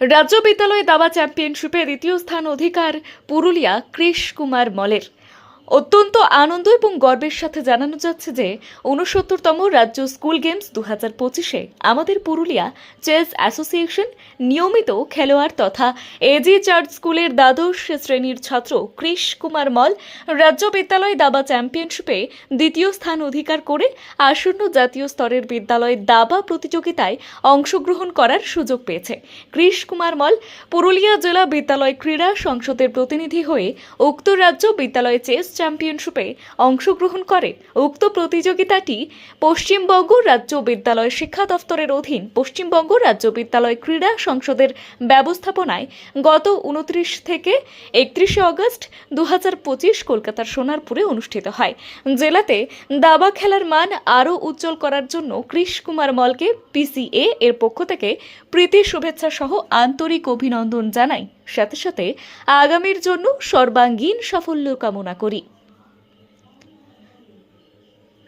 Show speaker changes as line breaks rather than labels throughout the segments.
রাজ্য বিদ্যালয়ে দাবা চ্যাম্পিয়নশিপে দ্বিতীয় স্থান অধিকার পুরুলিয়া কৃষ কুমার মলের। অত্যন্ত আনন্দ এবং গর্বের সাথে জানানো যাচ্ছে যে উনসত্তরতম রাজ্য স্কুল গেমস দু হাজার পঁচিশে আমাদের পুরুলিয়া চেস অ্যাসোসিয়েশন নিয়মিত খেলোয়াড় তথা এজি চার্চ স্কুলের দ্বাদশ শ্রেণির ছাত্র কৃষ কুমার মল রাজ্য বিদ্যালয় দাবা চ্যাম্পিয়নশিপে দ্বিতীয় স্থান অধিকার করে আসন্ন জাতীয় স্তরের বিদ্যালয় দাবা প্রতিযোগিতায় অংশগ্রহণ করার সুযোগ পেয়েছে। কৃষ কুমার মল পুরুলিয়া জেলা বিদ্যালয় ক্রীড়া সংসদের প্রতিনিধি হয়ে উক্ত রাজ্য বিদ্যালয় চেস চ্যাম্পিয়নশিপে অংশগ্রহণ করে। উক্ত প্রতিযোগিতাটি পশ্চিমবঙ্গ রাজ্য বিদ্যালয় শিক্ষা দফতরের অধীন পশ্চিমবঙ্গ রাজ্য বিদ্যালয় ক্রীড়া সংসদের ব্যবস্থাপনায় গত উনত্রিশ থেকে একত্রিশে অগস্ট দু কলকাতার সোনারপুরে অনুষ্ঠিত হয়। জেলাতে দাবা খেলার মান আরও উজ্জ্বল করার জন্য কৃষ কুমার মলকে পিসিএ এর পক্ষ থেকে প্রীতি শুভেচ্ছা সহ আন্তরিক অভিনন্দন জানাই। সাথে সাথে আগামীর জন্য সর্বাঙ্গীন সাফল্য কামনা করি।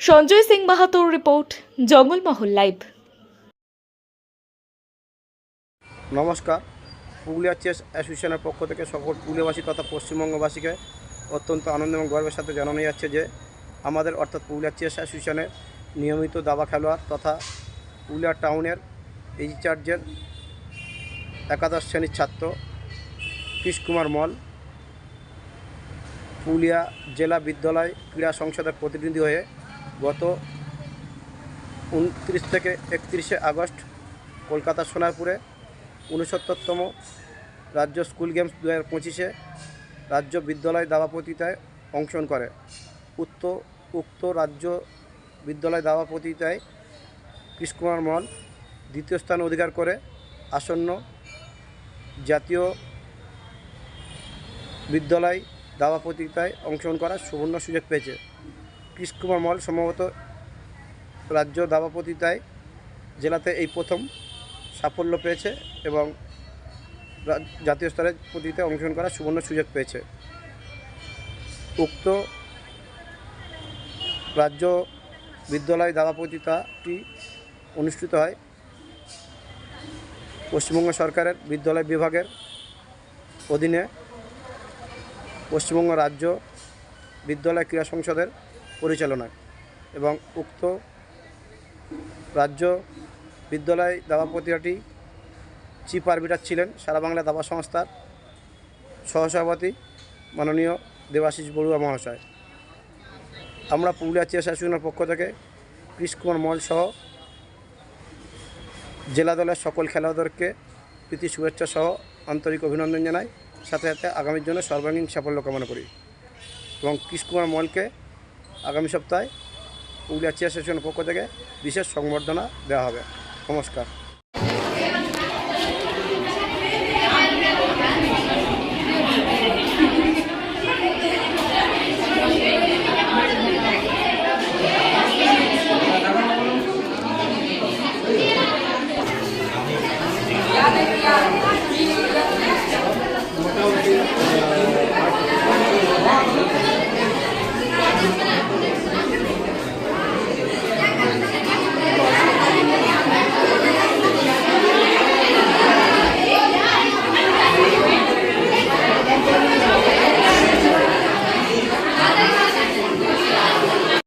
সঞ্জয় সিং মাহাতোর রিপোর্ট, জঙ্গলমহল লাইভ।
নমস্কার। পুরুলিয়া চেস অ্যাসোসিয়েশনের পক্ষ থেকে সকল পুরুলিয়াবাসী তথা পশ্চিমবঙ্গবাসীকে অত্যন্ত আনন্দ এবং গর্বের সাথে জানানো যাচ্ছে যে আমাদের অর্থাৎ পুরুলিয়া চেস অ্যাসোসিয়েশনের নিয়মিত দাবা খেলোয়াড় তথা পুরুলিয়া টাউনের এই চার্জের একাদশ শ্রেণির ছাত্র কৃষ কুমার মল, পুরুলিয়া জেলা বিদ্যালয় ক্রীড়া সংসদের প্রতিনিধি হয়ে গত উনত্রিশ থেকে একত্রিশে আগস্ট কলকাতা সোনারপুরে উনসত্তরতম রাজ্য স্কুল গেমস দু হাজার পঁচিশে রাজ্য বিদ্যালয় দাবা প্রতিযোগিতায় অংশগ্রহণ করে। উক্ত উক্ত রাজ্য বিদ্যালয় দাবা প্রতিযোগিতায় কৃষ্ণকুমার মল দ্বিতীয় স্থান অধিকার করে আসন্ন জাতীয় বিদ্যালয় দাবা প্রতিযোগিতায় অংশগ্রহণ করার সুবর্ণ সুযোগ পেয়েছে। কৃষ্ণকুমার মল সম্ভবত রাজ্য দাবা প্রতিযোগিতায় জেলাতে এই প্রথম সাফল্য পেয়েছে এবং জাতীয় স্তরে প্রতিযোগিতায় অংশগ্রহণ করার সুবর্ণ সুযোগ পেয়েছে। উক্ত রাজ্য বিদ্যালয় দাবা প্রতিযোগিতাটি অনুষ্ঠিত হয় পশ্চিমবঙ্গ সরকারের বিদ্যালয় বিভাগের অধীনে পশ্চিমবঙ্গ রাজ্য বিদ্যালয় ক্রীড়া সংসদের পরিচালনায় এবং উক্ত রাজ্য বিদ্যালয় দাবা প্রতিভাটি চিফ আরবিটার ছিলেন সারা বাংলা দাবা সংস্থার সহসভাপতি মাননীয় দেবাশিস বড়ুয়া মহাশয়। আমরা পুরুলিয়া চেস অ্যাসোসিয়েশনের পক্ষ থেকে কৃষ কুমার মল সহ জেলা দলের সকল খেলোয়াড়দেরকে প্রীতি শুভেচ্ছা সহ আন্তরিক অভিনন্দন জানাই। সাথে সাথে আগামীর জন্য সর্বাঙ্গীন সাফল্য কামনা করি। এবং কৃষ্ণ কুমার মলকে আগামী সপ্তাহে পুরুলিয়া চেয়ার সেশনের পক্ষ থেকে বিশেষ সংবর্ধনা দেওয়া হবে। নমস্কার।